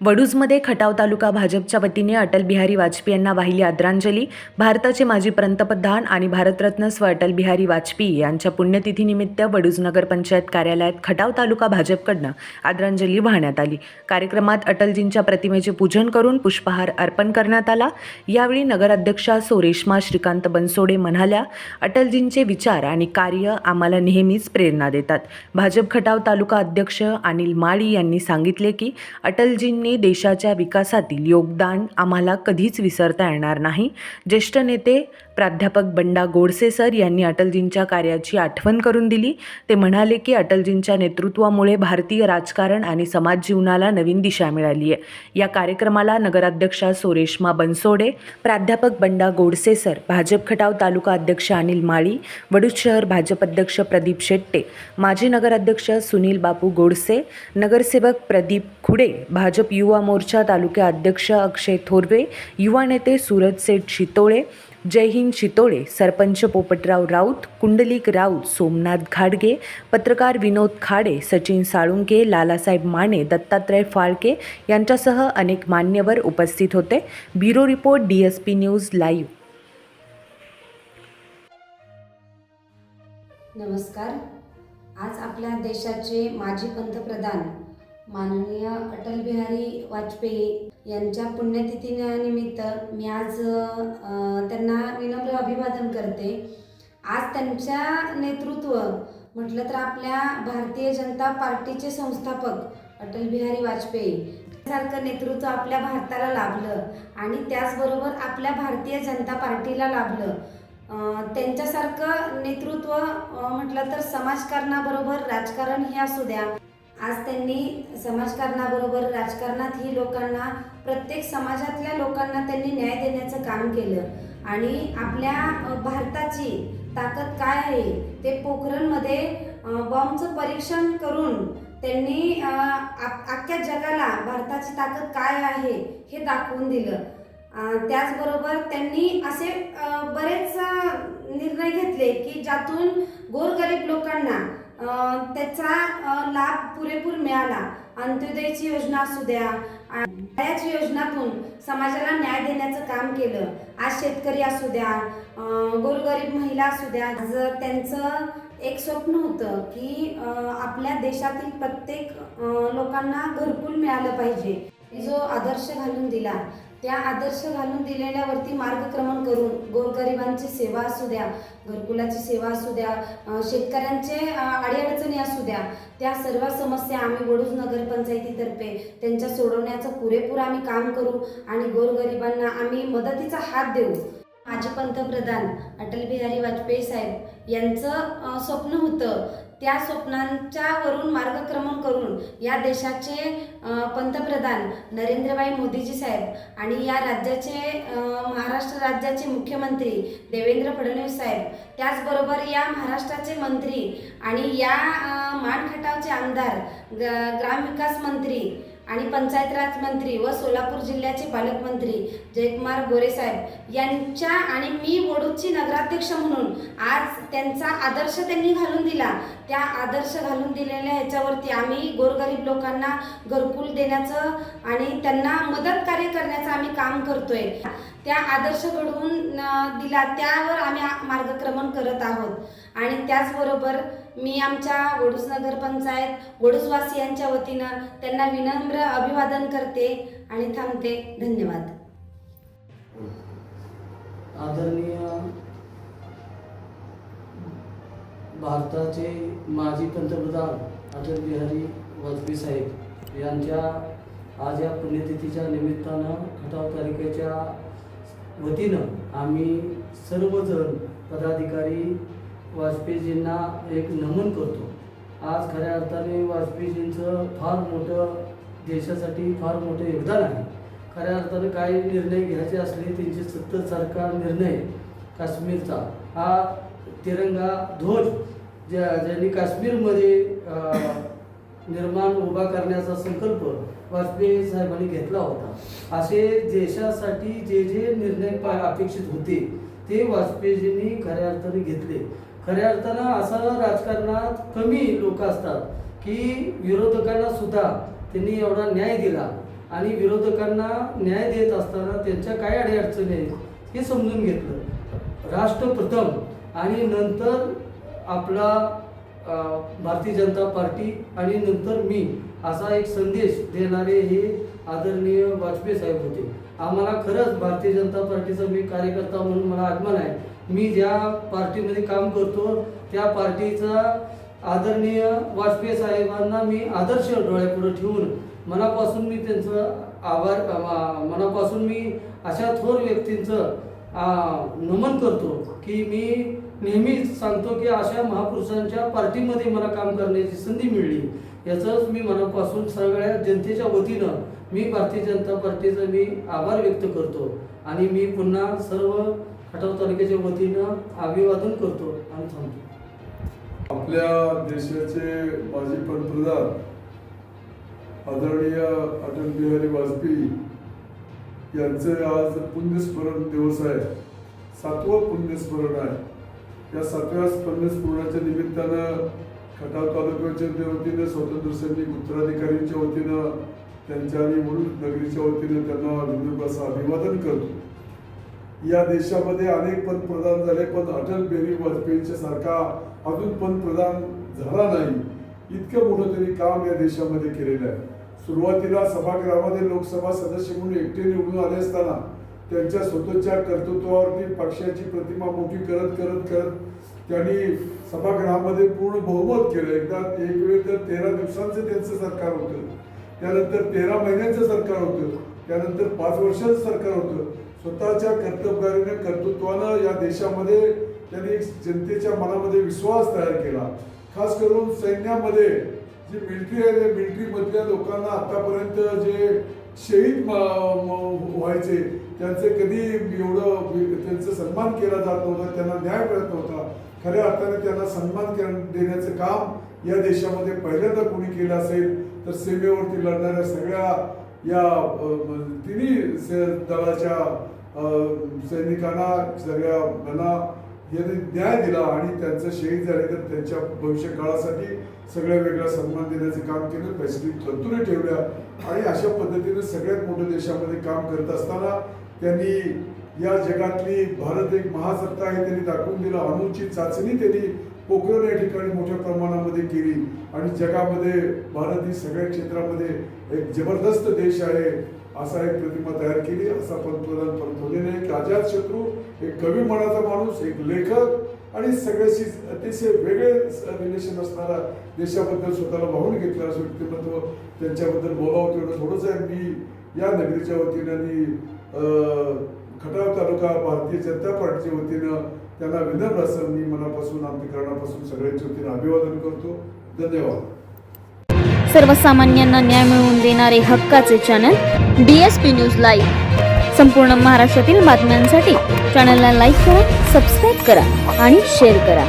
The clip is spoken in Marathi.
वडूजमध्ये खटाव तालुका भाजपच्या वतीने अटल बिहारी वाजपेयी यांना वाहिली आदरांजली. भारताचे माजी पंतप्रधान आणि भारतरत्न स्व अटल बिहारी वाजपेयी यांच्या पुण्यतिथीनिमित्त वडूज नगर पंचायत कार्यालयात खटाव तालुका भाजपकडनं आदरांजली वाहण्यात आली. कार्यक्रमात अटलजींच्या प्रतिमेचे पूजन करून पुष्पहार अर्पण करण्यात आला. यावेळी नगराध्यक्षा सोरेश्मा श्रीकांत बनसोडे म्हणाल्या अटलजींचे विचार आणि कार्य आम्हाला नेहमीच प्रेरणा देतात. भाजप खटाव तालुका अध्यक्ष अनिल माळी यांनी सांगितले की अटलजींनी देशाच्या विकासातील योगदान आम्हाला कधीच विसरता येणार नाही. ज्येष्ठ नेते प्राध्यापक बंडा गोडसे सर यांनी अटलजींच्या कार्याची आठवण करून दिली. ते म्हणाले की अटलजींच्या नेतृत्वामुळे भारतीय राजकारण आणि समाज जीवनाला नवीन दिशा मिळाली आहे. या कार्यक्रमाला नगराध्यक्षा सुरेशमा बनसोडे प्राध्यापक बंडा गोडसे सर भाजप खटाव तालुका अध्यक्ष अनिल माळी वडूज शहर भाजप अध्यक्ष प्रदीप शेट्टे माजी नगराध्यक्ष सुनील बापू गोडसे नगरसेवक प्रदीप खुडे भाजप युवा मोर्चा तालुका अध्यक्ष अक्षय थोरवे युवा नेते सूरज सेठ शितोळे जय हिंद सरपंच पोपटराव राऊत कुंडलिक राऊत सोमनाथ घाडगे पत्रकार विनोद खाडे सचिन साळुंके लालासाहेब माने दत्तात्रय फाळके यांच्यासह अनेक मान्यवर उपस्थित होते. Bureau report D S P news live. नमस्कार. आज आपल्या देशाचे माजी पंतप्रधान माननीय अटल बिहारी वाजपेयी यांच्या पुण्यतिथीनिमित्त मी आज त्यांना विनम्र अभिवादन करते. आज त्यांच्या नेतृत्व म्हटलं तर आपल्या भारतीय जनता पार्टीचे संस्थापक अटल बिहारी वाजपेयी सारखं नेतृत्व आपल्या भारताला लाभलं आणि त्याचबरोबर आपल्या भारतीय जनता पार्टीला लाभलं. त्यांच्यासारखं नेतृत्व म्हटलं तर समाजकारणाबरोबर राजकारण हे असू द्या आज त्यांनी समाजकारणाबरोबर राजकारणातही लोकांना प्रत्येक समाजातल्या लोकांना त्यांनी न्याय देण्याचं काम केलं. आणि आपल्या भारताची ताकद काय आहे? ते पोखरणमध्ये बॉम्बचं परीक्षण करून त्यांनी अख्ख्या जगाला भारताची ताकद काय आहे हे दाखवून दिलं. त्याचबरोबर त्यांनी असे बरेच निर्णय घेतले की ज्यातून गोरगरीब लोकांना त्याचा लाभ पुरेपूर मिळाला. अंत्योदयची योजना असू द्या आणि योजनातून समाजाला न्याय देण्याचं काम केलं. आज शेतकरी असू द्या गोरगरीब महिला असू द्या आज त्यांचं एक स्वप्न होतं की आपल्या देशातील प्रत्येक लोकांना घरकुल मिळालं पाहिजे. जो आदर्श घालून दिला. त्या आदर्श घालून दिलेल्यावरती मार्गक्रमण करून गोरगरिबांची सेवा असू द्या घरकुलाची सेवा असू द्या शेतकऱ्यांचे अडीअडचणी असू द्या त्या सर्व समस्या आम्ही वडूज नगरपंचायतीतर्फे त्यांच्या सोडवण्याचं पुरेपूर आम्ही काम करू आणि गोरगरिबांना आम्ही मदतीचा हात देऊ. माजी पंतप्रधान अटल बिहारी वाजपेयी साहेब यांचं स्वप्न होतं त्या स्वप्नांच्या वरून मार्गक्रमण करून या देशाचे पंतप्रधान नरेंद्रभाई मोदीजी साहेब आणि या राज्याचे महाराष्ट्र राज्याचे मुख्यमंत्री देवेंद्र फडणवीस साहेब त्याचबरोबर या महाराष्ट्राचे मंत्री आणि या अं, माणखटावचे आमदार ग- ग्रामविकास मंत्री आणि पंचायत राज मंत्री व सोलापूर जिल्ह्याचे पालकमंत्री जयकुमार गोरे साहेब यांच्या आणि मी वडूदची नगराध्यक्ष म्हणून आज त्यांचा आदर्श त्यांनी घालून दिला. त्या आदर्श घालून दिलेल्या ह्याच्यावरती आम्ही गोरगरीब लोकांना घरकुल देण्याचं आणि त्यांना मदत कार्य करण्याचं आम्ही काम करतोय. त्या आदर्श घडवून दिला त्यावर आम्ही मार्गक्रमण करत आहोत. आणि त्याचबरोबर मी आमच्या वडूज नगर पंचायत गोडूसवासियांच्या वतीनं त्यांना विनम्र अभिवादन करते आणि थांबते. धन्यवाद. आदरणीय भारताचे माजी पंतप्रधान अटल बिहारी वाजपेयी साहेब यांच्या आज या पुण्यतिथीच्या निमित्तानं खटाव तालुक्याच्या वतीनं आम्ही सर्वजण पदाधिकारी वाजपेयीजींना एक नमन करतो. आज खऱ्या अर्थाने वाजपेयीजींचं फार मोठं देशासाठी फार मोठं योगदान आहे. खऱ्या अर्थाने काही निर्णय घ्यायचे असले त्यांचे सत्तरसारखा निर्णय काश्मीरचा. हा तिरंगा ध्वज ज्या ज्यांनी काश्मीरमध्ये निर्माण उभा करण्याचा संकल्प वाजपेयी साहेबांनी घेतला होता. असे देशासाठी जे जे निर्णय पा- अपेक्षित होते ते वाजपेयीजींनी खऱ्या अर्थाने घेतले. खऱ्या अर्थानं असं राजकारणात कमी लोक असतात की विरोधकांना सुद्धा त्यांनी एवढा न्याय दिला आणि विरोधकांना न्याय देत असताना त्यांच्या काय अडीअडचणी आहेत हे समजून घेतलं. राष्ट्र प्रथम आणि नंतर आपला भारतीय जनता पार्टी आणि नंतर मी असा एक संदेश देणारे हे आदरणीय वाजपेयी साहेब होते. आम्हाला खरंच भारतीय जनता पार्टीचा मी कार्यकर्ता म्हणून मला आगमन आहे. मी ज्या पार्टीमध्ये काम करतो त्या पार्टीचा आदरणीय वाजपेयी साहेबांना मी आदर्श डोळ्यापुढे ठेवून मनापासून मी त्यांचं आभार मनापासून मी अशा थोर व्यक्तींचं नमन करतो की मी नेहमीच सांगतो की अशा महापुरुषांच्या पार्टीमध्ये मला काम करण्याची संधी मिळली. याचंच मी मनापासून सगळ्या जनतेच्या वतीनं मी भारतीय जनता पार्टीचा मी आभार व्यक्त करतो. आणि मी पुन्हा सर्व खटाव तालुक्याच्या वतीनं अभिवादन करतो आणि थांबतो. आपल्या देशाचे माजी पंतप्रधान आदरणीय अटल बिहारी वाजपेयी यांचे आज पुण्यस्मरण दिवस आहे. सातवं पुण्यस्मरण आहे. या सातव्या पुण्यस्मरणाच्या निमित्तानं खटाव तालुक्याच्या वतीनं स्वातंत्र्य सैनिक उत्तराधिकारींच्या वतीनं त्यांच्या आणि मुरुड नगरीच्या वतीनं त्यांना विनम्र अभिवादन करतो. या देशामध्ये अनेक पंतप्रधान झाले पण अटल बिहारी वाजपेयींच्या सारखा अजून पंतप्रधान झाला नाही. इतकं मोठं त्यांनी काम या देशामध्ये केलेलं आहे. सुरुवातीला सभागृहामध्ये लोकसभा सदस्य म्हणून एकटे निवडून आले असताना त्यांच्या स्वतःच्या कर्तृत्वावरती पक्षाची प्रतिमा मोठी करत करत करत त्यांनी सभागृहामध्ये पूर्ण बहुमत केलं. एकदा एक वेळ तर तेरा दिवसांचं त्यांचं सरकार होतं. त्यानंतर तेरा महिन्यांचं सरकार होतं. त्यानंतर पाच वर्षाचं सरकार होतं. स्वतःच्या कर्तव्याने कर्तृत्वानं या देशामध्ये त्यांनी जनतेच्या मनामध्ये विश्वास तयार केला. खास करून सैन्यामध्ये जी मिलिटरी आहे त्या मधल्या लोकांना आतापर्यंत जे शहीद व्हायचे त्यांचे कधी एवढं त्यांचं त्यांचा सन्मान केला जात नव्हता त्यांना न्याय मिळत नव्हता. खऱ्या अर्थाने त्यांना सन्मान के- देण्याचं काम या देशामध्ये पहिल्यांदा कोणी केलं असेल तर सीमेवरती लढणाऱ्या सगळ्या या तिन्ही से- दलाच्या सैनिकांना सगळ्या यांना यांनी न्याय दिला आणि त्यांचं शहीद झाले तर त्यांच्या भविष्य काळासाठी सगळ्या वेगळा सन्मान देण्याचं काम केलं पॅसिफिक तरतुदी ठेवल्या आणि अशा पद्धतीने सगळ्यात मोठ्या देशामध्ये काम करत असताना त्यांनी या जगातली भारत एक महासत्ता आहे त्यांनी दाखवून दिला अणूची चाचणी त्यांनी पोखरण या ठिकाणी मोठ्या प्रमाणामध्ये केली. आणि जगामध्ये भारत ही सगळ्या क्षेत्रामध्ये एक जबरदस्त देश आहे असा एक प्रतिमा तयार केली. असा पंतप्रधान पंतप्रधान एक अजात शत्रू एक कवी मनाचा माणूस एक लेखक आणि सगळ्याशी अतिशय वेगळे रिलेशन असणारा देशाबद्दल स्वतःला वाहून घेतलं असं व्यक्तिमत्व त्यांच्याबद्दल बोलावं तेवढं थोडंच आहे. मी या नगरीच्या वतीनं आणि खटाव तालुका भारतीय जनता पार्टीच्या वतीनं त्यांना विनम्र असं मी मनापासून अंतकरणापासून सगळ्यांच्या वतीनं अभिवादन करतो. धन्यवाद. सर्वसामान्यांना न्याय मिळवून देणारे हक्काचे channel D S P news live संपूर्ण महाराष्ट्रातील बातम्यांसाठी चॅनलला लाईक करा सबस्क्राईब करा आणि शेअर करा.